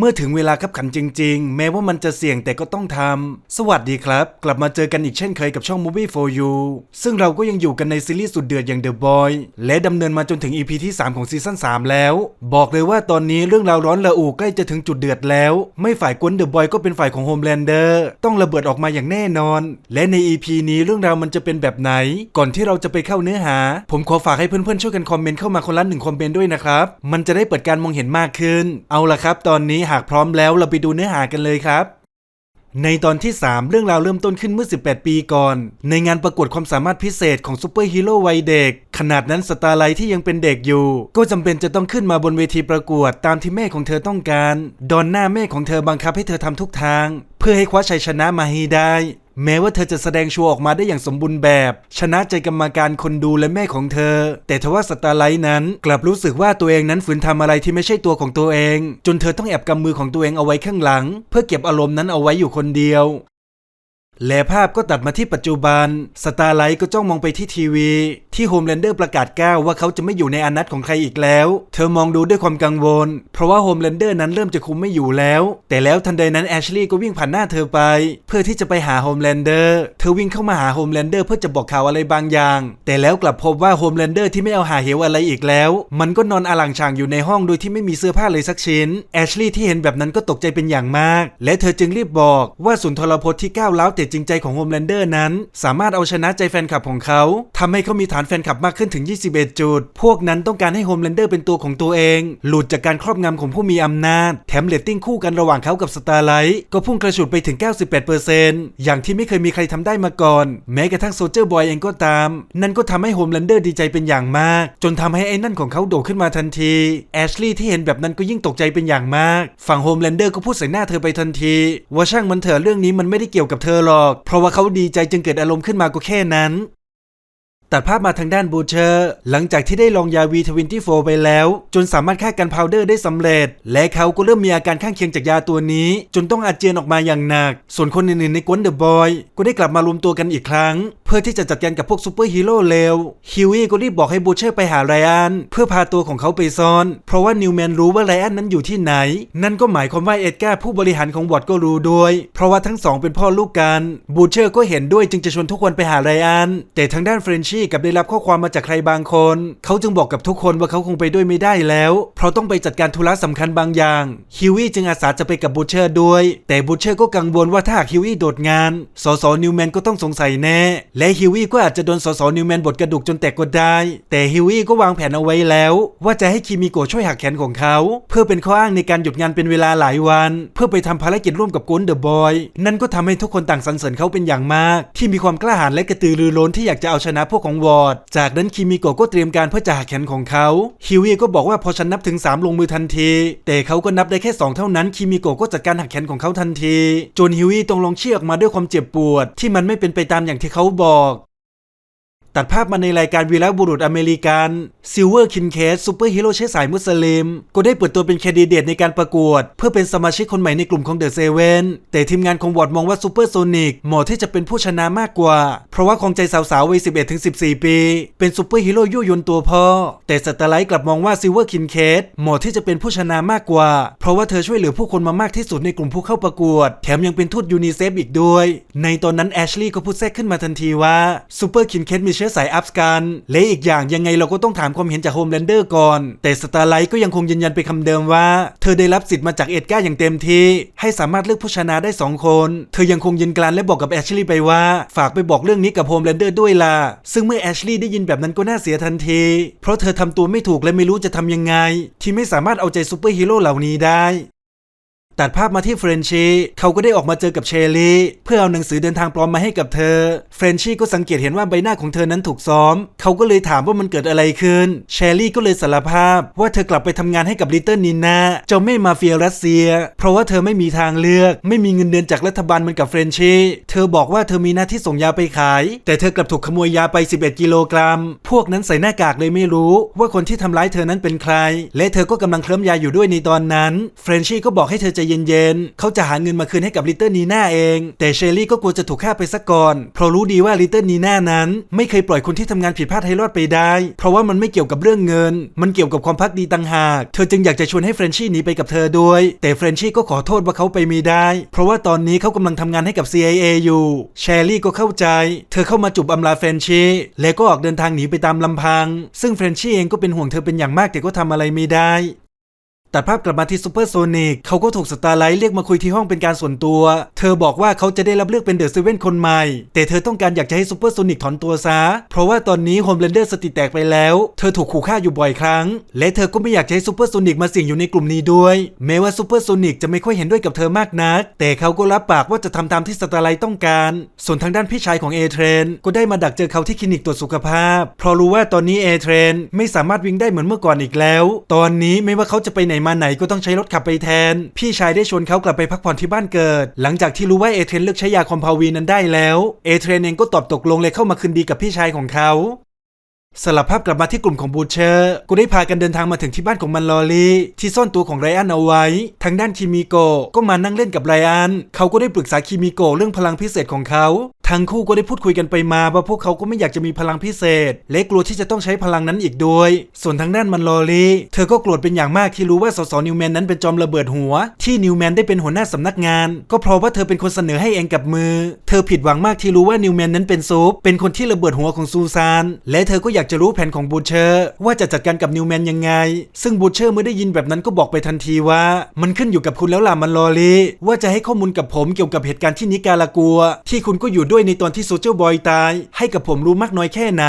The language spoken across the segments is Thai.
เมื่อถึงเวลาขับขันจริง ๆ แม้ว่ามันจะเสี่ยงแต่ก็ต้องทำ สวัสดีครับ กลับมาเจอกันอีกเช่นเคยกับช่อง Movie for You ซึ่งเราก็ยังอยู่กันในซีรีส์สุดเดือดอย่าง The Boy และดำเนินมาจนถึง EP ที่ 3 ของซีซั่น3 แล้ว บอกเลยว่าตอนนี้เรื่องราวร้อนระอุใกล้จะถึงจุดเดือดแล้ว ไม่ฝ่ายกวน The Boy ก็เป็นฝ่ายของ Homelander ต้องระเบิดออกมาอย่างแน่นอน และใน EP นี้เรื่องราวมันจะเป็นแบบไหน ก่อนที่เราจะไปเข้าเนื้อหา ผมขอฝากให้เพื่อนๆช่วยกันคอมเมนต์เข้ามาคนละหนึ่งคอมเมนต์ด้วยนะครับมันจะได้เปิดการมองเห็นมากขึ้น เอาละครับ ตอนนี้หากพร้อมแล้วเราไปดูเนื้อหากันเลยครับ ในตอนที่ 3 เรื่องราวเริ่มต้นขึ้นเมื่อ 18 ปีก่อน ในงานประกวดความสามารถพิเศษของซูเปอร์ฮีโร่วัยเด็ก ขนาดนั้นสตาร์ไลท์ที่ยังเป็นเด็กอยู่ ก็จำเป็นจะต้องขึ้นมาบนเวทีประกวดตามที่แม่ของเธอต้องการ ดอนหน้าแม่ของเธอบังคับให้เธอทำทุกทาง เพื่อให้คว้าชัยชนะมาให้ได้ แม้ว่าเธอจะแสดงโชว์ออกมาได้อย่างสมบูรณ์แบบ ชนะใจกรรมการคนดูและแม่ของเธอ แต่ทว่าสตาร์ไลท์นั้น กลับรู้สึกว่าตัวเองนั้นฝืนทำอะไรที่ไม่ใช่ตัวของตัวเอง จนเธอต้องแอบกำมือของตัวเองเอาไว้ข้างหลัง เพื่อเก็บอารมณ์นั้นเอาไว้อยู่คนเดียว และภาพก็ตัดมาที่ปัจจุบัน สตาร์ไลท์ก็จ้องมองไปที่ทีวี ที่โฮมแลนเดอร์ประกาศก้าวว่าเขาจะไม่อยู่ในอนัตของใครอีกแล้ว เธอมองดูด้วยความกังวล เพราะว่าโฮมแลนเดอร์นั้นเริ่มจะคุมไม่อยู่แล้ว แต่แล้วทันใดนั้นแอชลีย์ก็วิ่งผ่านหน้าเธอไป เพื่อที่จะไปหาโฮมแลนเดอร์ เธอวิ่งเข้ามาหาโฮมแลนเดอร์เพื่อจะบอกข่าวอะไรบางอย่าง แต่แล้วกลับพบว่าโฮมแลนเดอร์ที่ไม่เอาหาเหวอะไรอีกแล้ว มันก็นอนอลังฉางอยู่ในห้องโดยที่ไม่มีเสื้อผ้าเลยสักชิ้น แอชลีย์ที่เห็นแบบนั้นก็ตกใจเป็นอย่างมาก และเธอจึงรีบบอกว่าสุนทรพจน์ที่ก้าวร้าวแต่จริงใจของโฮมแลนเดอร์นั้น สามารถเอาชนะใจแฟนคลับของเขาทำให้เขามีฐานแฟนคลับมากขึ้นถึง 21 จุด พวกนั้นต้องการให้โฮมแลนเดอร์เป็นตัวของตัวเอง หลุดจากการครอบงำของผู้มีอำนาจ แถมเรตติ้งคู่กันระหว่างเขากับสตาร์ไลท์ก็พุ่งกระฉูดไปถึง 98%อย่างที่ไม่เคยมีใครทำได้มาก่อน แม้กระทั่งโซเจอร์บอยเองก็ตาม นั่นก็ทำให้โฮมแลนเดอร์ดีใจเป็นอย่างมาก จนทำให้ไอ้นั่นของเขาโดดขึ้นมาทันทีแอชลีย์ที่เห็นแบบนั้นก็ยิ่งตกใจเป็นอย่างมาก ฝั่งโฮมแลนเดอร์ก็พูดใส่หน้าเธอไปทันที ว่าช่างมันเถอะเรื่องนี้มันไม่ได้เกี่ยวกับเธอหรอกเพราะว่าเขาดีใจจึงเกิดอารมณ์ขึ้นมาก็แค่นั้น ตัดภาพมาทางด้านบูเชอร์ หลังจากที่ได้ลองยา V24 ไปแล้ว จนสามารถฆ่ากันพาวเดอร์ได้สำเร็จ และเขาก็เริ่มมีอาการข้างเคียงจากยาตัวนี้ จนต้องอาเจียนออกมาอย่างหนัก ส่วนคนอื่นๆในกวนเดอะบอยก็ได้กลับมารวมตัวกันอีกครั้ง เพื่อที่จะจัดการกับพวกซูเปอร์ฮีโร่เลวฮิวี่ก็รีบบอกให้บูเชอร์ไปหาไรอันเพื่อพาตัวของเขาไปซ่อน เพราะว่านิวแมนรู้ว่าไรอันนั้นอยู่ที่ไหน นั่นก็หมายความว่าเอ็ดการ์ผู้บริหารของวอร์ดก็รู้ด้วย เพราะว่าทั้งสองเป็นพ่อลูกกันบูเชอร์ก็เห็นด้วยจึงจะชวนทุกคนไปหาไรอันแต่ทางด้านเฟรนชีกับได้รับข้อความมาจากใครบางคน เขาจึงบอกกับทุกคนว่าเขาคงไปด้วยไม่ได้แล้ว เพราะต้องไปจัดการธุระสำคัญบางอย่าง ฮิวี่จึงอาสาจะไปกับบูเชอร์ด้วย แต่บูเชอร์ก็กังวลว่าถ้าฮิวี่โดดงาน สสนิวแมนก็ต้องสงสัยแน่ และฮิวี่ก็อาจจะโดนสสนิวแมนบดกระดูกจนแตกก็ได้ แต่ฮิวี่ก็วางแผนเอาไว้แล้ว ว่าจะให้คิมิโกะช่วยหักแขนของเขา เพื่อเป็นข้ออ้างในการหยุดงานเป็นเวลาหลายวัน เพื่อไปทำภารกิจร่วมกับโกนเดอะบอยนั่นก็ทำให้ทุกคนต่างสรรเสริญเขาเป็นอย่างมาก ที่มีความกล้าหาญและกระตือรือร้นที่อยากจะเอาชนะพวกของวอร์ด จากนั้นคิมิโกะก็เตรียมการเพื่อจะหักแขนของเขาฮิวี่ก็บอกว่าพอฉันนับถึง 3 ลงมือทันที แต่เขาก็นับได้แค่ 2 เท่านั้นคิมิโกะก็จัดการหักแขนของเขาทันที จนฮิวี่ต้องลงเชือกมาด้วยความเจ็บปวด ที่มันไม่เป็นไปตามอย่างที่เขาบอก ตัดภาพมาในรายการวีรบุรุษอเมริกันซิลเวอร์คินเคสซูเปอร์ฮีโร่เชื้อสายมุสลิม ก็ได้เปิดตัวเป็นแคนดิเดตในการประกวด เพื่อเป็นสมาชิกคนใหม่ในกลุ่มของเดอะเซเว่นแต่ทีมงานของวอร์ดมองว่าซูเปอร์โซนิกเหมาะที่จะเป็นผู้ชนะมากกว่า เพราะว่าของใจสาวๆวัย 11-14 ปี เป็นซูเปอร์ฮีโร่ยั่วยนตัวพ่อ แต่สตาร์ไลท์กลับมองว่าซิลเวอร์คินเคสเหมาะที่จะเป็นผู้ชนะมากกว่า เพราะว่าเธอช่วยเหลือผู้คนมามากที่สุดในกลุ่มผู้เข้าประกวด แถมยังเป็นทูตยูนิเซฟอีกด้วย ในตอนนั้นแอชลีย์ก็พูดแทรกขึ้นมาทันทีว่าซูเปอร์คินเคสมีเชื้อสายอัฟกันและอีกอย่างยังไงเราก็ต้องถามความเห็นจากโฮมแลนเดอร์ก่อน แต่สตาร์ไลท์ก็ยังคงยืนยันไปคำเดิมว่า เธอได้รับสิทธิ์มาจากเอ็ดการ์อย่างเต็มที่ ให้สามารถเลือกผู้ชนะได้ 2 คน เธอยังคงยืนกรานและบอกกับแอชลีย์ไปว่า ฝากไปบอกเรื่องนี้กับโฮมแลนเดอร์ด้วยล่ะซึ่งเมื่อแอชลีย์ได้ยินแบบนั้นก็น่าเสียทันที เพราะเธอทำตัวไม่ถูกและไม่รู้จะทำยังไง ที่ไม่สามารถเอาใจซูเปอร์ฮีโร่เหล่านี้ได้ ตัดภาพมาที่เฟรนชี่เขาก็ได้ออกมาเจอกับเชลลี่เพื่อเอาหนังสือเดินทางปลอมมาให้กับเธอ เฟรนชี่ก็สังเกตเห็นว่าใบหน้าของเธอนั้นถูกซ้อม เขาก็เลยถามว่ามันเกิดอะไรขึ้น เชลลี่ก็เลยสารภาพว่าเธอกลับไปทำงานให้กับลิตเติ้ลนินนาเจ้าแม่มาเฟียรัสเซีย เพราะว่าเธอไม่มีทางเลือก ไม่มีเงินเดือนจากรัฐบาลเหมือนกับเฟรนชี่เธอบอกว่าเธอมีหน้าที่ส่งยาไปขาย แต่เธอกลับถูกขโมยยาไป 11 กิโลกรัม พวกนั้นใส่หน้ากากเลยไม่รู้ ว่าคนที่ทำร้ายเธอนั้นเป็นใคร และเธอก็กำลังเคลิ้มยาอยู่ด้วยในตอนนั้น เฟรนชี่ก็บอกให้เธอใจเย็นๆ เขาจะหาเงินมาคืนให้กับลิตเติ้ลนีน่าเอง แต่เชอรี่ก็กลัวจะถูกฆ่าไปซะก่อน เพราะรู้ดีว่าลิตเติ้ลนีน่านั้น ไม่เคยปล่อยคนที่ทำงานผิดพลาดให้รอดไปได้ เพราะว่ามันไม่เกี่ยวกับเรื่องเงิน มันเกี่ยวกับความพักดีต่างหาก เธอจึงอยากจะชวนให้เฟรนชี่หนีไปกับเธอด้วย แต่เฟรนชี่ก็ขอโทษว่าเขาไปไม่ได้ เพราะว่าตอนนี้เขากำลังทำงานให้กับ CIA อยู่ เชอรี่ก็เข้าใจ เธอเข้ามาจูบอำลาเฟรนชี่และก็ออกเดินทางหนีไปตามลำพัง ซึ่งเฟรนชี่เองก็เป็นห่วงเธอเป็นอย่างมากแต่ก็ทำอะไรไม่ได้ ตัดภาพกลับมาที่ซูเปอร์โซนิกเขาก็ถูกสตาร์ไลท์เรียกมาคุยที่ห้องเป็นการส่วนตัว เธอบอกว่าเขาจะได้รับเลือกเป็นเดอะเซเว่นคนใหม่ แต่เธอต้องการอยากจะให้ซูเปอร์โซนิกถอนตัวซะ เพราะว่าตอนนี้โฮมเลนเดอร์สติแตกไปแล้ว เธอถูกขู่ฆ่าอยู่บ่อยครั้ง และเธอก็ไม่อยากจะให้ซูเปอร์โซนิกมาเสี่ยงอยู่ในกลุ่มนี้ด้วย แม้ว่าซูเปอร์โซนิกจะไม่ค่อยเห็นด้วยกับเธอมากนัก แต่เขาก็รับปากว่าจะทำตามที่สตาร์ไลท์ต้องการ ส่วนทางด้านพี่ชายของเอเทรนก็ได้มาดักเจอเขาที่คลินิกตรวจสุขภาพ เพราะรู้ว่าตอนนี้เอเทรนไม่สามารถวิ่งได้เหมือนเมื่อก่อนอีกแล้ว ตอนนี้ไม่ว่าเขาจะไปไหนมาไหนก็ต้องใช้รถขับไปแทน พี่ชายได้ชวนเขากลับไปพักผ่อนที่บ้านเกิด หลังจากที่รู้ว่าเอเทรนเลือกใช้ยาคอมพาวีนั้นได้แล้วเอเทรนเองก็ตอบตกลงเลยเข้ามาคืนดีกับพี่ชายของเขาสลับภาพกลับมาที่กลุ่มของบูเชอร์ก็ได้พากันเดินทางมาถึงที่บ้านของมันลอรีที่ซ่อนตัวของไรอันเอาไว้ ทางด้านคิมิโกก็มานั่งเล่นกับไรอัน เขาก็ได้ปรึกษาคิมิโกเรื่องพลังพิเศษของเขา ทั้งคู่ก็ได้พูดคุยกันไปมาว่าพวกเขาก็ไม่อยากจะมีพลังพิเศษ และกลัวที่จะต้องใช้พลังนั้นอีกด้วย ส่วนทางด้านมันลอรีเธอก็โกรธเป็นอย่างมากที่รู้ว่าสสนิวแมนนั้นเป็นจอมระเบิดหัว ที่นิวแมนได้เป็นหัวหน้าสำนักงาน ก็เพราะว่าเธอเป็นคนเสนอให้เองกับมือ เธอผิดหวังมากที่รู้ว่านิวแมนนั้นเป็นซุปเป็นคนที่ระเบิดหัวของซูซาน และเธอก็อยากจะรู้แผนของบูเชอร์ว่าจะจัดการกับนิวแมนยังไง ซึ่งบูเชอร์เมื่อได้ยินแบบนั้นก็บอกไปทันทีว่า มันขึ้นอยู่กับคุณแล้วล่ะมันลอรีว่าจะให้ข้อมูลกับผมเกี่ยวกับเหตุการณ์ที่นิการากัว ที่คุณก็อยู่ด้วยในตอนที่โซเชียลบอยตาย ให้กับผมรู้มากน้อยแค่ไหน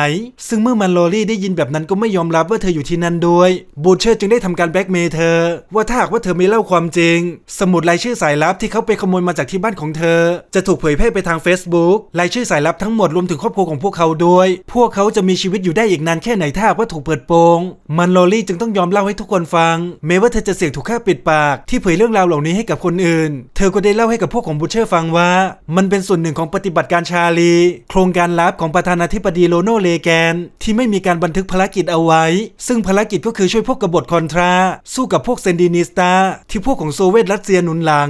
ซึ่งเมื่อมันลอรี่ได้ยินแบบนั้นก็ไม่ยอมรับว่าเธออยู่ที่นั่นด้วยบูเชอร์จึงได้ทำการแบล็กเมย์เธอ ว่าถ้าหากว่าเธอไม่เล่าความจริง สมุดรายชื่อสายลับที่เขาไปขโมยมาจากที่บ้านของเธอ จะถูกเผยแพร่ไปทาง Facebook รายชื่อสายลับทั้งหมดรวมถึงครอบครัวของพวกเขาด้วย พวกเขาจะมีชีวิตอยู่ได้อีกนานแค่ไหนถ้าหากว่าถูกเปิดโปง มันลอรี่จึงต้องยอมเล่าให้ทุกคนฟัง แม้ว่าเธอจะเสี่ยงถูกฆ่าปิดปาก ที่เผยเรื่องราวเหล่านี้ให้กับคนอื่น เธอก็ได้เล่าให้กับพวกของบูเชอร์ฟังว่า มันเป็นส่วนหนึ่งของปฏิบัติการการชาลี โครงการลับของประธานาธิบดีโลโนเลแกน ที่ไม่มีการบันทึกภารกิจเอาไว้ ซึ่งภารกิจก็คือช่วยพวกกบฏคอนทรา สู้กับพวกเซนดินิสตาที่พวกของโซเวียตรัสเซียหนุนหลัง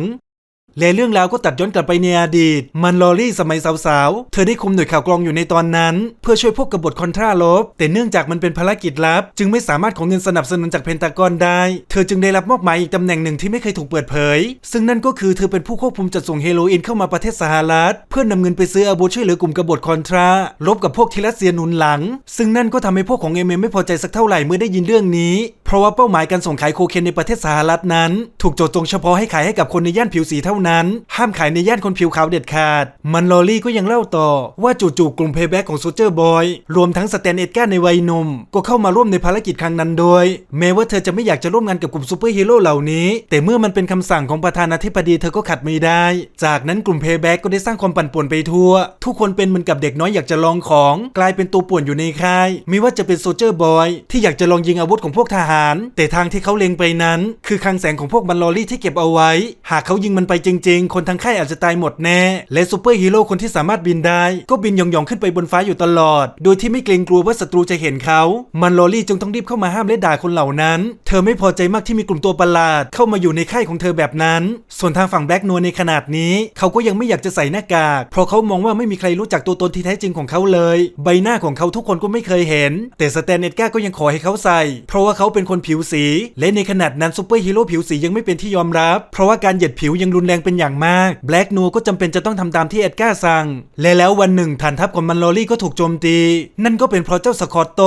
และเรื่องราวก็ตัดย้อนกลับไปในอดีต มันลอรี่สมัยสาวๆ เธอได้คุมหน่วยข่าวกรองอยู่ในตอนนั้น เพื่อช่วยพวกกบฏคอนทราลบ แต่เนื่องจากมันเป็นภารกิจลับ จึงไม่สามารถของเงินสนับสนุนจากเพนตากอนได้ เธอจึงได้รับมอบหมายอีกตำแหน่งหนึ่งที่ไม่เคยถูกเปิดเผย ซึ่งนั่นก็คือเธอเป็นผู้ควบคุมจัดส่งเฮโรอีนเข้ามาประเทศสหรัฐ เพื่อนำเงินไปซื้ออาวุธช่วยเหลือกลุ่มกบฏคอนทรา รบกับพวกที่รัสเซียหนุนหลัง ซึ่งนั่นก็ทำให้พวกของเอ็มไม่พอใจสักเท่าไหร่เมื่อได้ยินเรื่องนี้ เพราะว่าเป้าหมายการส่งขายโคเคนในประเทศสหรัฐนั้น ถูกโจทย์จงเฉพาะให้ขายให้กับคนในย่านผิวสีเท่านั้น ห้ามขายในย่านคนผิวขาวเด็ดขาด มันลอรี่ก็ยังเล่าต่อว่าจู่ๆกลุ่มเพย์แบ็กของโซเจอร์บอยรวมทั้งสแตนเอ็ดการ์ในวัยหนุ่มก็เข้ามาร่วมในภารกิจครั้งนั้นโดย แม้ว่าเธอจะไม่อยากจะร่วมงานกับกลุ่มซูเปอร์ฮีโร่เหล่านี้ แต่เมื่อมันเป็นคำสั่งของประธานาธิบดีเธอก็ขัดไม่ได้ จากนั้นกลุ่มเพย์แบ็กก็ได้สร้างความปั่นป่วนไปทั่ว ทุกคนเป็นเหมือนกับเด็กน้อยอยากจะลองของ กลายเป็นตัวป่วนอยู่ในค่ายไม่ว่าจะเป็นโซเจอร์บอยที่อยากจะลองยิงอาวุธของพวกทหารแต่ทางที่เขาเล็งไปนั้น คือคลังแสงของพวกบัลลอรี่ที่เก็บเอาไว้ หากเขายิงมันไปจริง ๆ คนทั้งค่ายอาจจะตายหมดแน่ และซูเปอร์ฮีโร่คนที่สามารถบินได้ ก็บินยองๆขึ้นไปบนฟ้าอยู่ตลอด โดยที่ไม่เกรงกลัวว่าศัตรูจะเห็นเขามันลอรี่จึงต้องรีบเข้ามาห้ามและด่าคนเหล่านั้น เธอไม่พอใจมากที่มีกลุ่มตัวประหลาด เข้ามาอยู่ในค่ายของเธอแบบนั้น ส่วนทางฝั่งแบล็กนัวในขนาดนี้ เขาก็ยังไม่อยากจะใส่หน้ากาก เพราะเขามองว่าไม่มีใครรู้จักตัวตนที่แท้จริงของเขาเลย ใบหน้าของเขาทุกคนก็ไม่เคยเห็น แต่สแตนเอ็ดกาก็ยังขอให้เขาใส่ เพราะว่าเขาเป็นคนผิวสี และในขนาดนั้นซูเปอร์ฮีโร่ผิวสียังไม่เป็นที่ยอมรับ เพราะว่าการเหยียดผิวยังรุนแรงเป็นอย่างมากแบล็กนัวก็จำเป็นจะต้องทำตามที่เอ็ดก้าสั่ง และแล้ววันหนึ่งฐานทัพของมันลอรี่ก็ถูกโจมตี นั่นก็เป็นเพราะเจ้าสกอตโต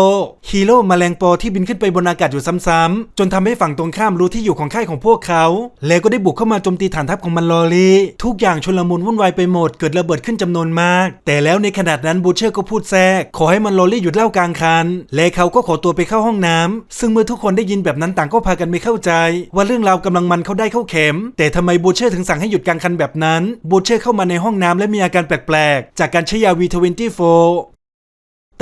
ฮีโร่แมลงปอที่บินขึ้นไปบนอากาศอยู่ซ้ำๆจนทำให้ฝั่งตรงข้ามรู้ที่อยู่ของค่ายของพวกเขา แล้วก็ได้บุกเข้ามาโจมตีฐานทัพของมันลอรี่ทุกอย่างชลมุนวุ่นวายไปหมดเกิดระเบิดขึ้นจำนวนมาก แต่แล้วในขณะนั้นบูเชอร์ก็พูดแทรก ขอให้มันลอรี่หยุดเล่ากลางคันและเขาก็ขอตัวไปเข้าห้องน้ำซึ่งเมื่อทุกคนได้ยินแบบนั้นต่างก็พากันไม่เข้าใจ ว่าเรื่องราวกำลังมันเข้าได้เข้าเข็ม แต่ทำไมบูเชอร์ถึงสั่งให้หยุดกลางคันแบบนั้นบูเชอร์เข้ามาในห้องน้ำและมีอาการแปลกๆ จากการใช้ยาวี24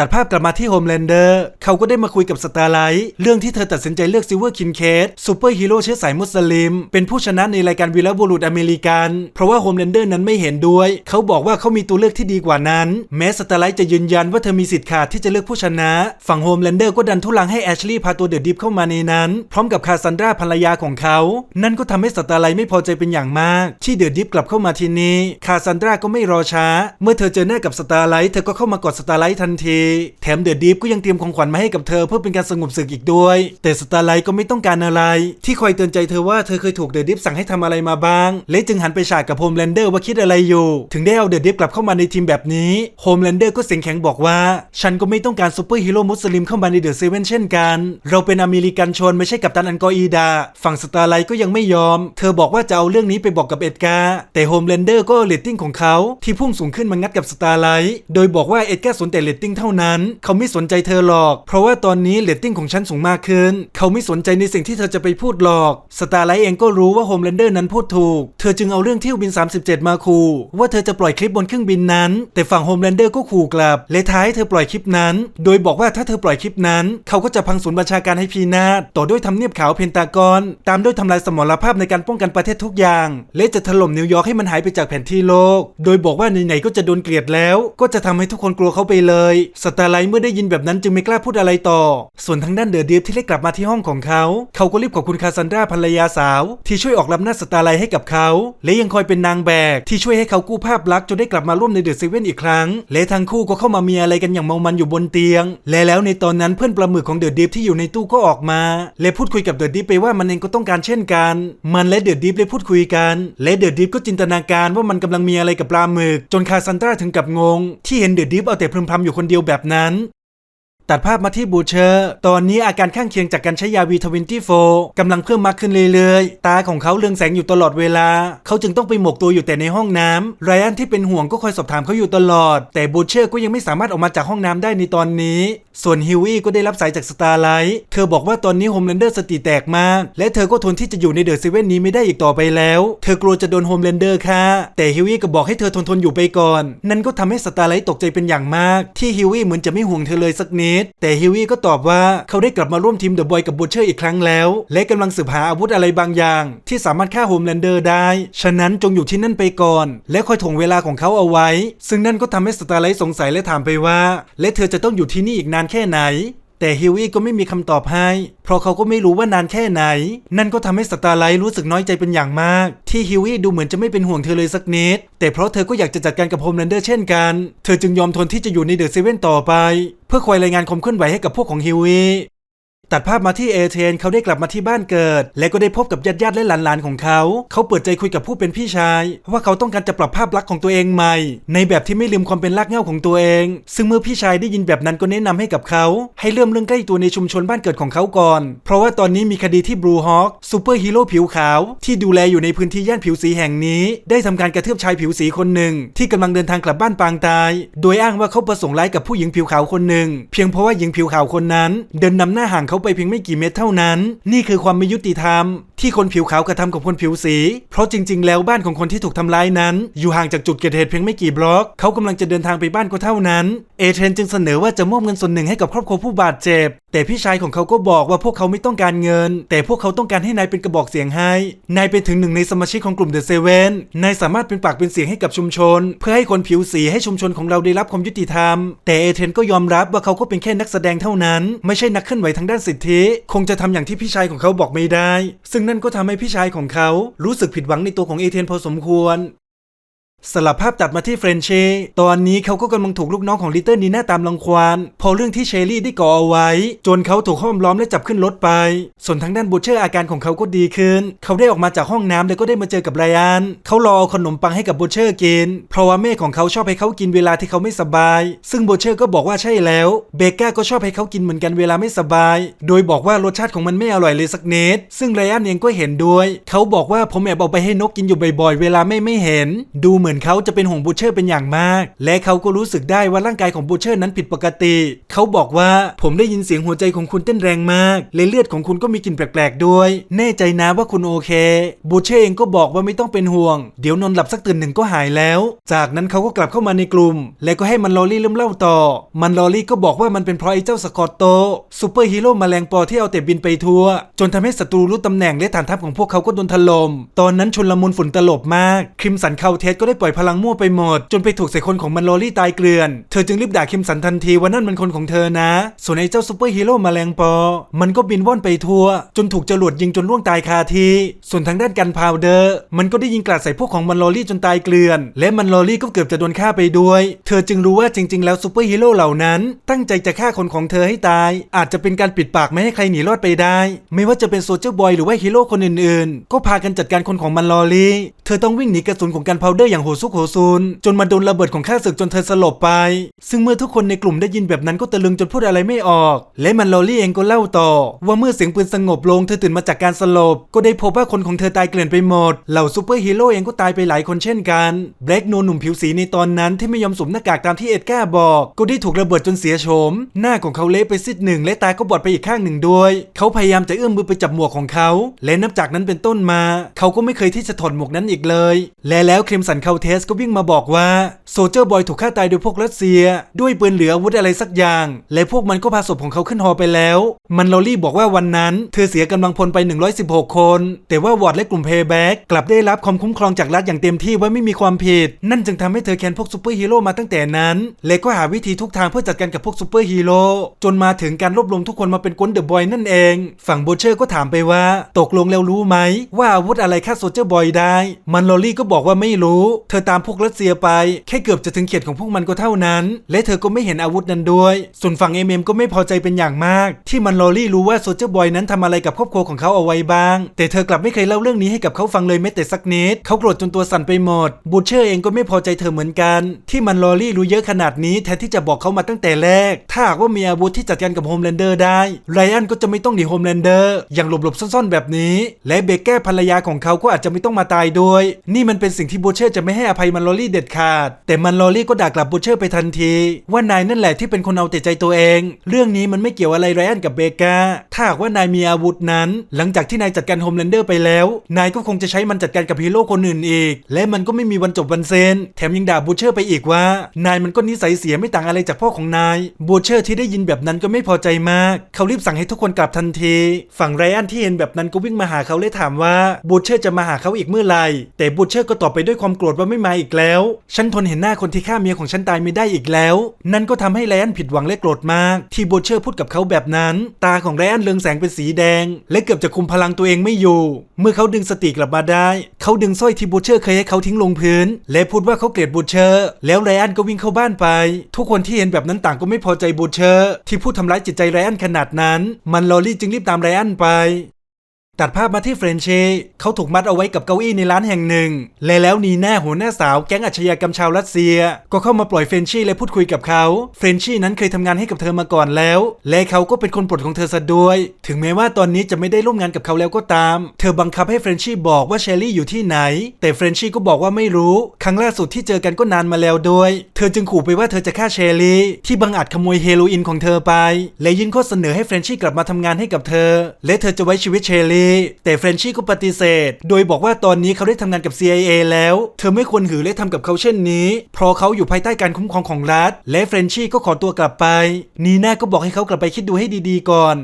ตัดภาพกลับมาที่โฮมแลนเดอร์เขาก็ได้มาคุยกับสตาร์ไลท์เรื่องที่เธอตัดสินใจเลือกซิลเวอร์คินเคสซูเปอร์ฮีโร่เชื้อสายมุสลิม เป็นผู้ชนะในรายการวีรบุรุษอเมริกัน เพราะว่าโฮมแลนเดอร์นั้นไม่เห็นด้วย เขาบอกว่าเขามีตัวเลือกที่ดีกว่านั้น แม้สตาร์ไลท์จะยืนยันว่าเธอมีสิทธิ์ขาดที่จะเลือกผู้ชนะ ฝั่งโฮมแลนเดอร์ก็ดันทุลังให้แอชลีย์พาตัวเดอะดิฟเข้ามาในนั้น พร้อมกับคาซันดราภรรยาของเขา นั่นก็ทำให้สตาร์ไลท์ไม่พอใจเป็นอย่างมาก ที่เดอะดิฟกลับเข้ามาทีนี้ คาซันดราก็ไม่รอช้า เมื่อเธอเจอหน้ากับสตาร์ไลท์เธอก็เข้ามากอดสตาร์ไลท์ทันทีแถมเดอะดิฟก็ยังเตรียมของขวัญมาให้กับเธอเพื่อเป็นการสงบศึกอีกด้วย แต่สตาร์ไลท์ก็ไม่ต้องการอะไร ที่คอยเตือนใจเธอว่าเธอเคยถูกเดอะดิฟสั่งให้ทำอะไรมาบ้าง และจึงหันไปฉากกับโฮมแลนเดอร์ว่าคิดอะไรอยู่ ถึงได้เอาเดอะดิฟกลับเข้ามาในทีมแบบนี้โฮมแลนเดอร์ก็เสียงแข็งบอกว่า ฉันก็ไม่ต้องการซูเปอร์ฮีโร่มุสลิมเข้ามาในเดอะเซเว่นเช่นกัน เราเป็นอเมริกันชนไม่ใช่กับตันอันกออีดา ฝั่งสตาร์ไลท์ก็ยังไม่ยอม เธอบอกว่าจะเอาเรื่องนี้ไปบอกกับเอ็ดการ์แต่โฮมแลนเดอร์ก็เรตติ้งของเขาที่พุ่งสูงขึ้นมางัดกับสตาร์ไลท์โดยบอกว่าเอ็ดการ์สนแต่เรตติ้งเท่านั้น เขาไม่สนใจเธอหรอก เพราะว่าตอนนี้เรตติ้งของฉันสูงมากขึ้น เขาไม่สนใจในสิ่งที่เธอจะไปพูดหรอกสตาร์ไลท์เองก็รู้ว่าโฮมแลนเดอร์นั้นพูดถูก เธอจึงเอาเรื่องเที่ยวบิน 37 มาขู่ว่าเธอจะปล่อยคลิปบนเครื่องบินนั้น แต่ฝั่งโฮมแลนเดอร์ก็ขู่กลับและท้ายเธอปล่อยคลิปนั้น โดยบอกว่าถ้าเธอปล่อยคลิปนั้น เขาก็จะพังศูนย์บัญชาการให้พีนาต่อด้วยทำเนียบขาวเพนตากอน ตามด้วยทำลายสมรภาพในการป้องกันประเทศทุกอย่าง และจะถล่มนิวยอร์กให้มันหายไปจากแผนที่โลก โดยบอกว่าไหนๆก็จะโดนเกลียดแล้ว ก็จะทำให้ทุกคนกลัวเขาไปเลยสตาร์ไลท์เมื่อได้ยินแบบนั้นจึงไม่กล้าพูดอะไรต่อ ส่วนทางด้านเดอะเดียบที่ได้กลับมาที่ห้องของเขา เขาก็รีบขอบคุณคาซันดราภรรยาสาว ที่ช่วยออกรับหน้าสตาร์ไลท์ให้กับเขา และยังคอยเป็นนางแบก ที่ช่วยให้เขากู้ภาพลักษณ์จนได้กลับมาร่วมในเดอะเซเว่นอีกครั้ง และทั้งคู่ก็เข้ามามีอะไรกันอย่างเมามันอยู่บนเตียง และแล้วในตอนนั้นเพื่อนปลาหมึกของเดอะดิฟที่อยู่ในตู้ก็ออกมา และพูดคุยกับเดอะดิฟไปว่ามันเองก็ต้องการเช่นกัน มันและเดอะดิฟได้พูดคุยกัน และเดอะดิฟก็จินตนาการว่ามันกำลังมีอะไรกับปลาหมึก จนคาซันตราถึงกับงง ที่เห็นเดอะดิฟเอาแต่พึมพำอยู่คนเดียวแบบนั้น ตัดภาพมาที่บูเชอร์ ตอนนี้อาการข้างเคียงจากการใช้ยาวีทวินตี้โฟกำลังเพิ่มมากขึ้นเรื่อยๆ ตาของเขาเรืองแสงอยู่ตลอดเวลา เขาจึงต้องไปหมกตัวอยู่แต่ในห้องน้ำไรอันที่เป็นห่วงก็คอยสอบถามเขาอยู่ตลอด แต่บูเชอร์ก็ยังไม่สามารถออกมาจากห้องน้ำได้ในตอนนี้ ส่วนฮิวี่ก็ได้รับสายจากสตาร์ไลท์เธอบอกว่าตอนนี้โฮมแลนเดอร์สติแตกมาก และเธอก็ทนที่จะอยู่ในเดอะเซเว่นนี้ไม่ได้อีกต่อไปแล้ว เธอกลัวจะโดนโฮมแลนเดอร์ค่ะแต่ฮิวี่ก็บอกให้เธอทนทนอยู่ไปก่อน นั่นก็ทำให้สตาร์ไลท์ตกใจเป็นอย่างมาก ที่ฮิวี่เหมือนจะไม่ห่วงเธอเลยสักนิดแต่ฮิวี่ก็ตอบว่าเขาได้กลับมาร่วมทีมเดอะบอยกับบูเชอร์อีกครั้งแล้ว และกำลังสืบหาอาวุธอะไรบางอย่าง ที่สามารถฆ่าโฮมแลนเดอร์ได้ ฉะนั้นจงอยู่ที่นั่นไปก่อน และคอยถ่วงเวลาของเขาเอาไว้ ซึ่งนั่นก็ทำให้สตาร์ไลท์สงสัยและถามไปว่า และเธอจะต้องอยู่ที่นี่อีกนานแค่ไหน แต่ฮิวี่ก็ไม่มีคำตอบให้ เพราะเขาก็ไม่รู้ว่านานแค่ไหน นั่นก็ทำให้สตาร์ไลท์รู้สึกน้อยใจเป็นอย่างมาก ที่ฮิวี่ดูเหมือนจะไม่เป็นห่วงเธอเลยสักนิด แต่เพราะเธอก็อยากจะจัดการกับโฮมแลนเดอร์เช่นกัน เธอจึงยอมทนที่จะอยู่ในเดอะเซเว่นต่อไป เพื่อคอยรายงานความเคลื่อนไหวให้กับพวกของฮิวี่ ตัดภาพมาที่เอเธนเขาได้กลับมาที่บ้านเกิด และก็ได้พบกับญาติญาติๆและหลานๆของเขา เขาเปิดใจคุยกับผู้เป็นพี่ชาย ว่าเขาต้องการจะปรับภาพลักษณ์ของตัวเองใหม่ ในแบบที่ไม่ลืมความเป็นรากเหง้าของตัวเอง ซึ่งเมื่อพี่ชายได้ยินแบบนั้นก็แนะนำให้กับเขา ให้เริ่มเรื่องใกล้ตัวในชุมชนบ้านเกิดของเขาก่อน เพราะว่าตอนนี้มีคดีที่บลูฮอคซูเปอร์ฮีโร่ผิวขาวที่ดูแลอยู่ในพื้นที่ย่านผิวสีแห่งนี้ ได้ทำการกระทืบชายผิวสีคนหนึ่ง ที่กำลังเดินทางกลับบ้านปางตาย โดยอ้างว่าเขาประสงค์ร้ายกับผู้หญิงผิวขาวคนหนึ่ง เพียงเพราะว่าหญิงผิวขาวคนนั้น เดินนำหน้าห่างเขาไปเพียงไม่กี่เมตรเท่านั้น นี่คือความไม่ยุติธรรม ที่คนผิวขาวกระทำกับคนผิวสี เพราะจริง ๆ แล้วบ้านของคนที่ถูกทำร้ายนั้น อยู่ห่างจากจุดเกิดเหตุเพียงไม่กี่บล็อกเขากำลังจะเดินทางไปบ้านก็เท่านั้นเอเทนจึงเสนอว่าจะมอบเงินส่วนหนึ่งให้กับครอบครัวผู้บาดเจ็บ แต่พี่ชายของเขาก็บอกว่าพวกเขาไม่ต้องการเงิน แต่พวกเขาต้องการให้นายเป็นกระบอกเสียงให้นายเป็นถึงหนึ่งในสมาชิกของกลุ่มเดอะเซเว่นนายสามารถเป็นปากเป็นเสียงให้กับชุมชน เพื่อให้คนผิวสีให้ชุมชนของเราได้รับความยุติธรรม แต่เอเทนก็ยอมรับว่าเขาก็เป็นแค่นักแสดงเท่านั้น ไม่ใช่นักเคลื่อนไหวทางด้านสิทธิ คงจะทำอย่างที่พี่ชายของเขาบอกไม่ได้ ซึ่งนั่นก็ทำให้พี่ชายของเขารู้สึกผิดหวังในตัวของเอเทนพอสมควร สลับภาพตัดมาที่เฟรนเช่ตอนนี้เขาก็กำลังถูกลูกน้องของลิตเติ้ลนีน่าตามรังควานพอเรื่องที่เชอรี่ได้ก่อเอาไว้ จนเขาถูกห้อมล้อมและจับขึ้นรถไป ส่วนทางด้านบูเชอร์อาการของเขาก็ดีขึ้น เขาได้ออกมาจากห้องน้ำแล้วก็ได้มาเจอกับไรอัน เขารอเอาขนมปังให้กับบูเชอร์กิน เพราะว่าแม่ของเขาชอบให้เขากินเวลาที่เขาไม่สบาย ซึ่งบูเชอร์ก็บอกว่าใช่แล้ว เบก้าก็ชอบให้เขากินเหมือนกันเวลาไม่สบาย โดยบอกว่ารสชาติของมันไม่อร่อยเลยสักนิด ซึ่งไรอันเองก็เห็นด้วย เขาบอกว่าผมแอบเอาไปให้นกกินอยู่บ่อยๆ เวลาไม่ไม่เห็น ดูเหมือนมือนเขาจะเป็นห่วงบูเชอร์เป็นอย่างมาก และเขาก็รู้สึกได้ว่าร่างกายของบูเชอร์นั้นผิดปกติ เขาบอกว่าผมได้ยินเสียงหัวใจของคุณเต้นแรงมากและเลือดของคุณก็มีกลิ่นแปลกๆด้วย แน่ใจนะว่าคุณโอเคบูเชอร์เองก็บอกว่าไม่ต้องเป็นห่วง เดี๋ยวนอนหลับสักตื่นหนึ่งก็หายแล้ว จากนั้นเขาก็กลับเข้ามาในกลุ่ม และก็ให้มันลอรี่เริ่มเล่าต่อ มันลอรี่ก็บอกว่ามันเป็นเพราะไอ้เจ้าสกอตโตซูเปอร์ฮีโร่แมลงปอที่เอาแต่บินไปทัวจนทำให้ศัตรูรู้ตำแหน่งและฐานทัพของพวกเขาก็โดนถล่มตอนนั้นชนลมุนฝุ่นตลบมากคริมสันเคาเทสก็ได้ปล่อยพลังมั่วไปหมด จนไปถูกใส่คนของมันลอรี่ตายเกลื่อน เธอจึงรีบด่าคิมสันทันทีว่านั่นมันคนของเธอนะ ส่วนไอ้เจ้าซูเปอร์ฮีโร่แมลงปอ มันก็บินว่อนไปทั่ว จนถูกจรวดยิงจนล่วงตายคาที่ส่วนทางด้านกันพาวเดอร์ มันก็ได้ยิงกราดใส่พวกของมันลอรี่จนตายเกลื่อน และมันลอรี่ก็เกือบจะโดนฆ่าไปด้วย เธอจึงรู้ว่าจริง ๆ แล้วซูเปอร์ฮีโร่เหล่านั้นตั้งใจจะฆ่าคนของเธอให้ตาย อาจจะเป็นการปิดปากไม่ให้ใครหนีรอดไปได้ ไม่ว่าจะเป็นโซเจอร์บอยหรือว่าฮีโร่คนอื่นๆ ก็พากันจัดการคนของมันลอรี่ เธอต้องวิ่งหนีกระสุนของกันพาวเดอร์อย่างโหซุกโหซุนจนมาโดนระเบิดของข้าศึกจนเธอสลบไป ซึ่งเมื่อทุกคนในกลุ่มได้ยินแบบนั้นก็ตะลึงจนพูดอะไรไม่ออก และมันลอรี่เองก็เล่าต่อ ว่าเมื่อเสียงปืนสงบลงเธอตื่นมาจากการสลบ ก็ได้พบว่าคนของเธอตายเกลื่อนไปหมด เหล่าซูเปอร์ฮีโร่เองก็ตายไปหลายคนเช่นกันแบล็กโนหนุ่มผิวสีในตอนนั้นที่ไม่ยอมสวมหน้ากากตามที่เอ็ดก้าบอก ก็ได้ถูกระเบิดจนเสียโฉมหน้าของเขาเละไปซิดหนึ่งและตาก็บอดไปอีกข้างหนึ่งด้วยเขาพยายามจะเอื้อมมือไปจับหมวกของเขา และนับจากนั้นเป็นต้นมา เขาก็ไม่เคยที่จะถอดหมวกนั้นอีกเลย และแล้วเครมสันเคาเทสก็วิ่งมาบอกว่าโซเจอร์บอยถูกฆ่าตายโดยพวกรัสเซีย ด้วยปืนเหลืออาวุธอะไรสักอย่าง และพวกมันก็พาศพของเขาขึ้นฮอไปแล้ว มันลอรี่บอกว่าวันนั้น เธอเสียกำลังพลไป 116 คน แต่ว่าวอร์ดและกลุ่มเพย์แบ็กกลับได้รับความคุ้มครองจากรัฐอย่างเต็มที่ว่าไม่มีความผิด นั่นจึงทำให้เธอแค้นพวกซูเปอร์ฮีโร่มาตั้งแต่นั้น และก็หาวิธีทุกทางเพื่อจัดการกับพวกซูเปอร์ฮีโร่จนมาถึงการรวบรวมทุกคนมาเป็นกวนเดอะบอยนั่นเอง ฝั่งโบเชอร์ก็ถามไปว่า ตกลงแล้วรู้ไหม ว่าอาวุธอะไรฆ่าโซเจอร์บอยได้ มันลอรี่ก็บอกว่าไม่รู้เธอตามพวกรัสเซียไป แค่เกือบจะถึงเขตของพวกมันก็เท่านั้น และเธอก็ไม่เห็นอาวุธนั้นด้วย ส่วนฝั่งเอ็มเอ็มก็ไม่พอใจเป็นอย่างมาก ที่มันลอรี่รู้ว่าโซเจอร์บอยนั้นทำอะไรกับครอบครัวของเขาเอาไว้บ้าง แต่เธอกลับไม่เคยเล่าเรื่องนี้ให้กับเขาฟังเลยแม้แต่สักนิดเขาโกรธจนตัวสั่นไปหมดบูเชอร์เองก็ไม่พอใจเธอเหมือนกัน ที่มันลอรี่รู้เยอะขนาดนี้แทนที่จะบอกเขามาตั้งแต่แรก ถ้าหากว่ามีอาวุธที่จัดการกับโฮมแลนเดอร์ได้ไรอันก็จะไม่ต้องหนีโฮมแลนเดอร์อย่างหลบๆซ่อนๆแบบนี้ และเบเก้ภรรยาของเขาก็อาจจะไม่ต้องมาตายด้วย นี่มันเป็นสิ่งที่บูเชอร์จะไม่ใให้อภัยมันลอรี่เด็ดขาด แต่มันลอรี่ก็ด่ากลับบูเชอร์ไปทันที ว่านายนั่นแหละที่เป็นคนเอาแต่ใจตัวเอง เรื่องนี้มันไม่เกี่ยวอะไรไรอันกับเบเก้ถ้าหากว่านายมีอาวุธนั้น หลังจากที่นายจัดการโฮมแลนเดอร์ไปแล้ว นายก็คงจะใช้มันจัดการกับฮีโร่คนอื่นอีก และมันก็ไม่มีวันจบวันเซนแถมยังด่าบูเชอร์ไปอีกว่า นายมันก็นิสัยเสียไม่ต่างอะไรจากพ่อของนายบูเชอร์ที่ได้ยินแบบนั้นก็ไม่พอใจมาก เขารีบสั่งให้ทุกคนกลับทันที ฝั่งไรอันที่เห็นแบบนั้นก็วิ่งมาหาเขาและถามว่าบูเชอร์จะมาหาเขาอีกเมื่อไหร่แต่บูเชอร์ก็ตอบไปด้วยความโกรธว่าไม่มาอีกแล้ว ฉันทนเห็นหน้าคนที่ฆ่าเมียของฉันตายไม่ได้อีกแล้ว นั่นก็ทำให้ไรอันผิดหวังและโกรธมาก ที่บูเชอร์พูดกับเขาแบบนั้น ตาของไรอันเรืองแสงเป็นสีแดง และเกือบจะคุมพลังตัวเองไม่อยู่ เมื่อเขาดึงสติกลับมาได้ เขาดึงสร้อยที่บูเชอร์เคยให้เขาทิ้งลงพื้น และพูดว่าเขาเกลียดบูเชอร์ แล้วไรอันก็วิ่งเข้าบ้านไป ทุกคนที่เห็นแบบนั้นต่างก็ไม่พอใจบูเชอร์ ที่พูดทำร้ายจิตใจไรอันขนาดนั้น มันลอรี่จึงรีบตามไรอันไป ตัดภาพมาที่เฟรนเช่เขาถูกมัดเอาไว้กับเก้าอี้ในร้านแห่งหนึ่ง และแล้วนีแน่หัวหน้าสาวแก๊งอาชญากรรมชาวรัสเซีย ก็เข้ามาปล่อยเฟรนชี่และพูดคุยกับเขาเฟรนชี่นั้นเคยทำงานให้กับเธอมาก่อนแล้ว และเขาก็เป็นคนโปรดของเธอซะด้วย ถึงแม้ว่าตอนนี้จะไม่ได้ร่วมงานกับเขาแล้วก็ตาม เธอบังคับให้เฟรนชี่บอกว่าเชลลี่อยู่ที่ไหน แต่เฟรนชี่ก็บอกว่าไม่รู้ ครั้งล่าสุดที่เจอกันก็นานมาแล้วด้วย เธอจึงขู่ไปว่าเธอจะฆ่าเชลลี่ที่บังอาจขโมยเฮโรอีนของเธอไป และยื่นข้อเสนอให้เฟรนชี่กลับมาทำงานให้กับเธอ และเธอจะไว้ชีวิตเชลลี่แต่เฟรนชี่ก็ปฏิเสธ โดยบอกว่าตอนนี้เขาได้ทำงานกับ CIA แล้ว เธอไม่ควรหือและทำกับเขาเช่นนี้ เพราะเขาอยู่ภายใต้การคุ้มครองของรัฐ และเฟรนชี่ก็ขอตัวกลับไป นีน่าก็บอกให้เขากลับไปคิดดูให้ดีๆก่อน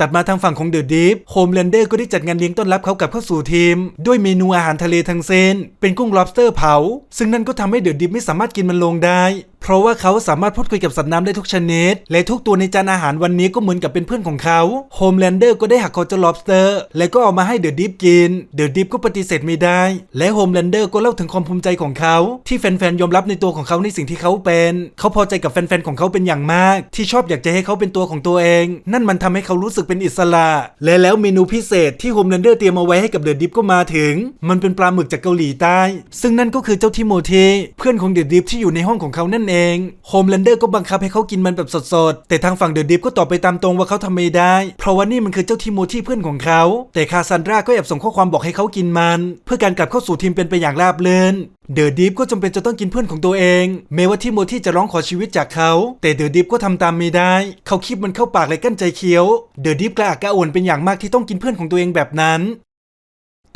ตัดมาทางฝั่งของเดอะดิฟโฮมแลนเดอร์ก็ได้จัดงานเลี้ยงต้อนรับเขากลับเข้าสู่ทีม ด้วยเมนูอาหารทะเลทั้งเส้นเป็นกุ้ง lobster เผา ซึ่งนั่นก็ทำให้เดอะดิฟไม่สามารถกินมันลงได้เพราะว่าเขาสามารถพูดคุยกับสัตว์น้ำได้ทุกชนิด และทุกตัวในจานอาหารวันนี้ก็เหมือนกับเป็นเพื่อนของเขาโฮมแลนเดอร์ก็ได้หักคอเจ้า lobster และก็เอามาให้เดอะดิฟกิน เดอะดิฟก็ปฏิเสธไม่ได้ และโฮมแลนเดอร์ก็เล่าถึงความภูมิใจของเขา ที่แฟนๆยอมรับในตัวของเขาในสิ่งที่เขาเป็น เขาพอใจกับแฟนๆของเขาเป็นอย่างมาก ที่ชอบอยากจะให้เขาเป็นตัวของตัวเอง นั่นมันทำให้เขารู้สึกเป็นอิสระ และแล้วเมนูพิเศษที่โฮมแลนเดอร์เตรียมเอาไว้ให้กับเดอะดิฟก็มาถึง มันเป็นปลาหมึกจากเกาหลีใต้ ซึ่งนั่นก็คือเจ้าทิโมเทเพื่อนของเดอะดิฟที่อยู่ในห้องของเขานั่นเองโฮมแลนเดอร์ก็บังคับให้เขากินมันแบบสดๆ แต่ทางฝั่งเดอะดิฟก็ตอบไปตามตรงว่าเขาทำไม่ได้ เพราะว่านี่มันคือเจ้าทิโมธีเพื่อนของเขา แต่คาซันดราก็แอบส่งข้อความบอกให้เขากินมัน เพื่อการกลับเข้าสู่ทีมเป็นไปอย่างราบเรื่นเดอะดิฟก็จำเป็นจะต้องกินเพื่อนของตัวเองแม้ว่าทิโมธีจะร้องขอชีวิตจากเขา แต่เดอะดิฟก็ทำตามไม่ได้ เขาคีบมันเข้าปากและกั้นใจเคี้ยว เดอะดิฟกระอักกระอ่วนเป็นอย่างมากที่ต้องกินเพื่อนของตัวเองแบบนั้น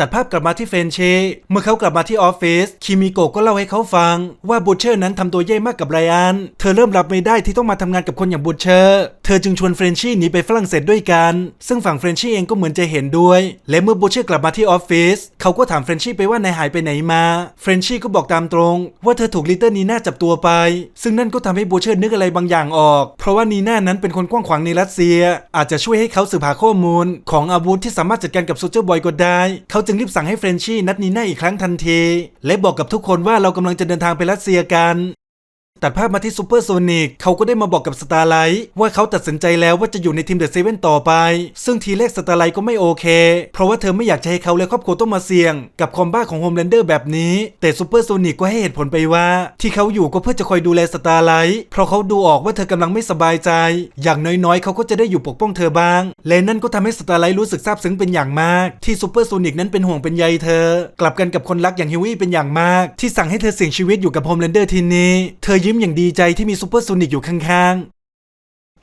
ตัดภาพกลับมาที่เฟนเช เมื่อเขากลับมาที่ออฟฟิศคิมิโกะก็เล่าให้เขาฟัง ว่าบูเชอร์นั้นทำตัวแย่มากกับไรอัน เธอเริ่มรับไม่ได้ที่ต้องมาทำงานกับคนอย่างบูเชอร์ เธอจึงชวนเฟรนชี่หนีไปฝรั่งเศสด้วยกัน ซึ่งฝั่งเฟรนชี่เองก็เหมือนจะเห็นด้วย และเมื่อบูเชอร์กลับมาที่ออฟฟิศเขาก็ถามเฟรนชี่ไปว่านายหายไปไหนมาเฟรนชี่ก็บอกตามตรง ว่าเธอถูกลิตเติ้ลนีน่าจับตัวไป ซึ่งนั่นก็ทำให้บูเชอร์นึกอะไรบางอย่างออก เพราะว่านีน่านั้นเป็นคนกว้างขวางในรัสเซีย อาจจะช่วยให้เขาสืบหาข้อมูล ของอาวุธที่สามารถจัดการกับโซเจอร์บอยก็ได้ เขาจึงรีบสั่งให้เฟรนชี่นัดนีน่าอีกครั้งทันที และบอกกับทุกคนว่าเรากำลังจะเดินทางไปรัสเซียกัน ตัดภาพมาที่ซูเปอร์โซนิกเขาก็ได้มาบอกกับสตาร์ไลท์ว่าเขาตัดสินใจแล้วว่าจะอยู่ในทีมเดอะเซเว่นต่อไป ซึ่งทีแรกสตาร์ไลท์ก็ไม่โอเค เพราะว่าเธอไม่อยากจะให้เขาและครอบครัวต้องมาเสี่ยง กับคอมบ้าของโฮมแลนเดอร์แบบนี้ แต่ซูเปอร์โซนิกก็ให้เหตุผลไปว่า ที่เขาอยู่ก็เพื่อจะคอยดูแลสตาร์ไลท์เพราะเขาดูออกว่าเธอกำลังไม่สบายใจ อย่างน้อยๆ เขาก็จะได้อยู่ปกป้องเธอบ้าง และนั่นก็ทำให้สตาร์ไลท์รู้สึกซาบซึ้งเป็นอย่างมาก ที่ซูเปอร์โซนิกนั้นเป็นห่วงเป็นใยเธอ กลับกันกับคนรักอย่างฮิวี่เป็นอย่างมาก ที่สั่งให้เธอเสี่ยงชีวิตอยู่กับโฮมแลนเดอร์ทีนี้เธอยิมอย่างดีใจที่มีซูเปอร์โซนิกอยู่ข้างๆ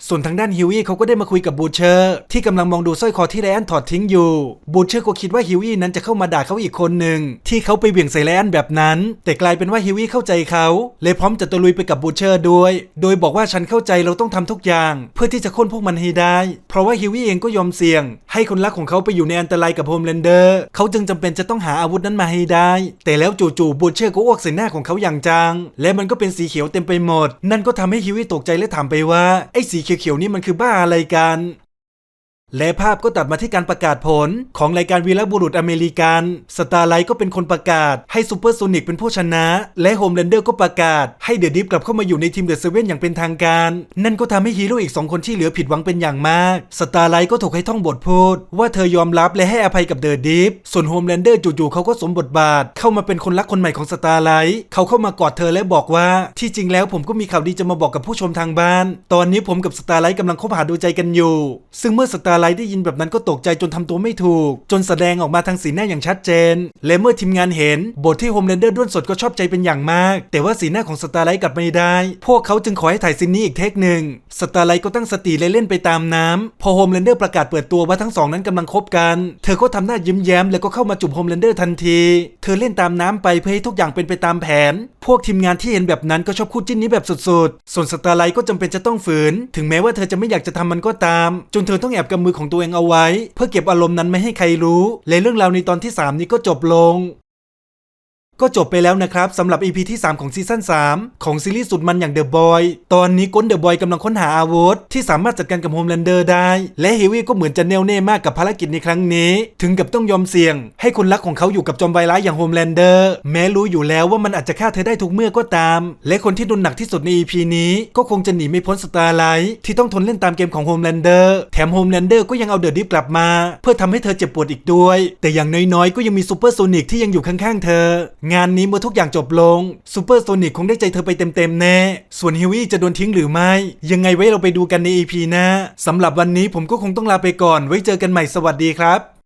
ส่วนทางด้านฮิวอี้เขาก็ได้มาคุยกับบูเชอร์ที่กำลังมองดูสร้อยคอที่ไรอันถอดทิ้งอยู่บูเชอร์ก็คิดว่าฮิวอี้นั้นจะเข้ามาด่าเขาอีกคนหนึ่งที่เขาไปเบี่ยงใส่ไรอันแบบนั้น แต่กลายเป็นว่าฮิวอี้เข้าใจเขาเลยพร้อมจะตะลุยไปกับบูเชอร์ด้วย โดยบอกว่าฉันเข้าใจเราต้องทำทุกอย่าง เพื่อที่จะค้นพวกมันให้ได้ เพราะว่าฮิวอี้เองก็ยอมเสี่ยง ให้คนรักของเขาไปอยู่ในอันตรายกับโฮมแลนเดอร์เขาจึงจำเป็นจะต้องหาอาวุธนั้นมาให้ได้ แต่แล้วจู่ๆบูเชอร์ก็อ้วกใส่หน้าของเขาอย่างจังและมันก็เป็นสีเขียวเต็มไปหมด นั่นก็ทำให้ฮิวอี้ตกใจและถามไปว่าไอ้สีเขียวๆนี่มันคือบ้าอะไรกัน และภาพก็ตัดมาที่การประกาศผล ของรายการวีรบุรุษอเมริกันสตาร์ไลท์ก็เป็นคนประกาศ ให้ซูเปอร์โซนิกเป็นผู้ชนะ และโฮมแลนเดอร์ก็ประกาศ ให้เดอะดิฟกลับเข้ามาอยู่ในทีมเดอะเซเว่นอย่างเป็นทางการ นั่นก็ทำให้ฮีโร่อีก 2 คนที่เหลือผิดหวังเป็นอย่างมากสตาร์ไลท์ก็ถูกให้ท่องบทพูด ว่าเธอยอมรับและให้อภัยกับเดอะดิฟส่วนโฮมแลนเดอร์จู่ๆเขาก็สมบทบาท เข้ามาเป็นคนรักคนใหม่ของสตาร์ไลท์เขาเข้ามากอดเธอและบอกว่าที่จริงแล้วผมก็มีข่าวดีจะมาบอกกับผู้ชมทางบ้าน ตอนนี้ผมกับสตาร์ไลท์กำลังคบหาดูใจกันอยู่ ซึ่งเมื่อสตาร์ไลท์ได้ยินแบบนั้นก็ตกใจจนทำตัวไม่ถูก จนแสดงออกมาทางสีหน้าอย่างชัดเจน และเมื่อทีมงานเห็น บทที่โฮมแลนเดอร์ด้วนสดก็ชอบใจเป็นอย่างมาก แต่ว่าสีหน้าของสตาร์ไลท์กลับไม่ได้ พวกเขาจึงขอให้ถ่ายซีนนี้อีกเทคหนึ่งสตาร์ไลท์ก็ตั้งสติและเล่นไปตามน้ำพอโฮมแลนเดอร์ประกาศเปิดตัวว่าทั้งสองนั้นกำลังคบกัน เธอก็ทำหน้ายิ้มแย้มแล้วก็เข้ามาจุบโฮมแลนเดอร์ทันที เธอเล่นตามน้ำไปเพื่อให้ทุกอย่างเป็นไปตามแผน พวกทีมงานที่เห็นแบบนั้นก็ชอบคู่จิ้นนี้แบบสุดๆ ส่วนสตาร์ไลท์ก็จำเป็นจะต้องฝืน ถึงแม้ว่าเธอจะไม่อยากจะทำมันก็ตาม จนเธอต้องแอบกำมือของตัวเองเอาไว้ เพื่อเก็บอารมณ์นั้นไม่ให้ใครรู้และเรื่องราวในตอนที่ 3 นี้ก็จบลง ก็จบไปแล้วนะครับสำหรับ EP ที่ 3 ของซีซั่น3 ของซีรีส์สุดมันอย่าง The Boy ตอนนี้ก้น The Boy กำลังค้นหาอาวุธที่สามารถจัดการกับโฮมแลนเดอร์ได้ และเฮวี่ก็เหมือนจะแน่วแน่มากกับภารกิจในครั้งนี้ ถึงกับต้องยอมเสี่ยง ให้คนรักของเขาอยู่กับจอมไวร้ายอย่างโฮมแลนเดอร์แม้รู้อยู่แล้วว่ามันอาจจะฆ่าเธอได้ทุกเมื่อก็ตาม และคนที่โดนหนักที่สุดใน EP นี้ก็คงจะหนีไม่พ้นสตาร์ไลท์ที่ต้องทนเล่นตามเกมของโฮมแลนเดอร์แถมโฮมแลนเดอร์ก็ยังเอาเดอะดิฟกลับมา เพื่อทำให้เธอเจ็บปวดอีกด้วย แต่อย่างน้อยๆก็ยังมีซูเปอร์โซนิกที่ยังอยู่ข้างๆเธองานนี้เมื่อทุกอย่างจบลงซูเปอร์โซนิกคงได้ใจเธอไปเต็มๆแน่ ส่วนฮิวี่จะโดนทิ้งหรือไม่ ยังไงไว้เราไปดูกันใน EP หน้าสำหรับวันนี้ผมก็คงต้องลาไปก่อน ไว้เจอกันใหม่สวัสดีครับ